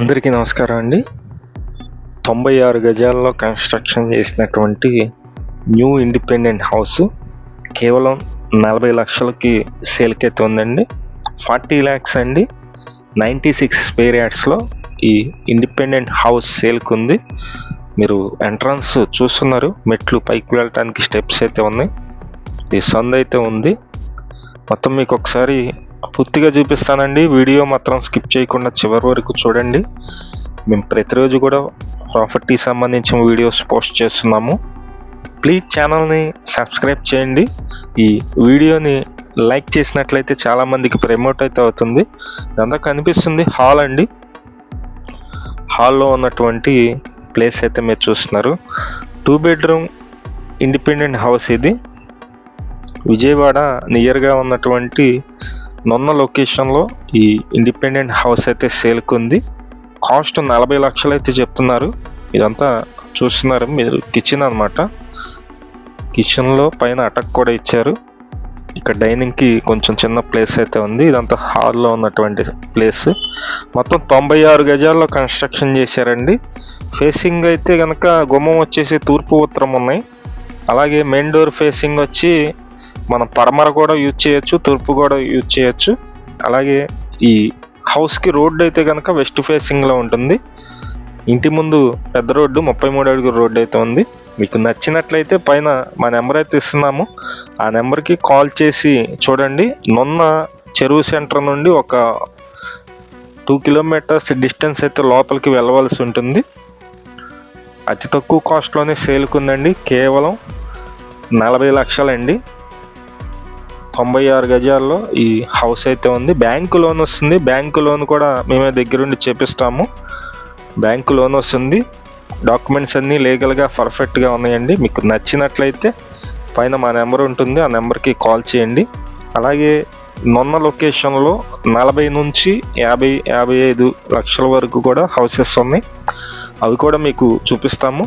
అందరికీ నమస్కారం అండి. తొంభై ఆరు గజాల్లో కన్స్ట్రక్షన్ చేసినటువంటి న్యూ ఇండిపెండెంట్ హౌస్ కేవలం నలభై లక్షలకి సేల్కి అయితే ఉందండి. ఫార్టీ ల్యాక్స్ అండి. నైంటీ సిక్స్ స్పేర్ యార్డ్స్లో ఈ ఇండిపెండెంట్ హౌస్ సేల్కి ఉంది మీరు ఎంట్రన్స్ చూస్తున్నారు. మెట్లు పైకి వెళ్ళటానికి స్టెప్స్ అయితే ఉన్నాయి. ఈ సందు అయితే ఉంది. మొత్తం మీకు ఒకసారి పూర్తిగా చూపిస్తానండి. వీడియో మాత్రం స్కిప్ చేయకుండా చివరి వరకు చూడండి. మేము ప్రతిరోజు కూడా ప్రాపర్టీ సంబంధించిన వీడియోస్ పోస్ట్ చేస్తున్నాము. ప్లీజ్ ఛానల్ని సబ్స్క్రైబ్ చేయండి. ఈ వీడియోని లైక్ చేసినట్లయితే చాలామందికి ప్రమోట్ అయితే అవుతుంది. దాంతో కనిపిస్తుంది హాల్ అండి. హాల్లో ఉన్నటువంటి ప్లేస్ అయితే మీరు చూస్తున్నారు. టూ బెడ్రూమ్ ఇండిపెండెంట్ హౌస్ ఇది. విజయవాడ నియర్గా ఉన్నటువంటి నున్న లొకేషన్లో ఈ ఇండిపెండెంట్ హౌస్ అయితే సేల్కి ఉంది కాస్ట్ నలభై లక్షలు అయితే చెప్తున్నారు. ఇదంతా చూస్తున్నారు మీరు. కిచెన్ అనమాట కిచెన్లో పైన అటక్ కూడా ఇచ్చారు. ఇక్కడ డైనింగ్కి కొంచెం చిన్న ప్లేస్ అయితే ఉంది. ఇదంతా హాల్లో ఉన్నటువంటి ప్లేస్. మొత్తం తొంభై ఆరు గజాల్లో కన్స్ట్రక్షన్ చేశారండి. ఫేసింగ్ అయితే కనుక గుమ్మం వచ్చేసి తూర్పు ఉత్తరం ఉన్నాయి. అలాగే మెయిన్ డోర్ ఫేసింగ్ వచ్చి మనం పడమర కూడా యూజ్ చేయొచ్చు తూర్పు కూడా యూజ్ చేయొచ్చు. అలాగే ఈ హౌస్కి రోడ్డు అయితే కనుక వెస్ట్ ఫేసింగ్లో ఉంటుంది. ఇంటి ముందు పెద్ద రోడ్డు ముప్పై మూడు అడుగుల రోడ్డు అయితే ఉంది. మీకు నచ్చినట్లయితే పైన మా నెంబర్ అయితే ఇస్తున్నాము. ఆ నెంబర్కి కాల్ చేసి చూడండి. నున్న చెరువు సెంటర్ నుండి ఒక టూ కిలోమీటర్స్ డిస్టెన్స్ అయితే లోపలికి వెళ్ళవలసి ఉంటుంది. అతి తక్కువ కాస్ట్లోనే సేల్కుందండి కేవలం నలభై లక్షలండి. తొంభై ఆరు గజాల్లో ఈ హౌస్ అయితే ఉంది. బ్యాంకు లోన్ వస్తుంది. బ్యాంకు లోన్ కూడా మేమే దగ్గరుండి చేపిస్తాము. బ్యాంకు లోన్ వస్తుంది. డాక్యుమెంట్స్ అన్నీ లీగల్గా పర్ఫెక్ట్గా ఉన్నాయండి. మీకు నచ్చినట్లయితే పైన మా నెంబర్ ఉంటుంది. ఆ నెంబర్కి కాల్ చేయండి. అలాగే నొన్న లొకేషన్లో నలభై నుంచి యాభై యాభై ఐదు లక్షల వరకు కూడా హౌసెస్ ఉన్నాయి. అవి కూడా మీకు చూపిస్తాము.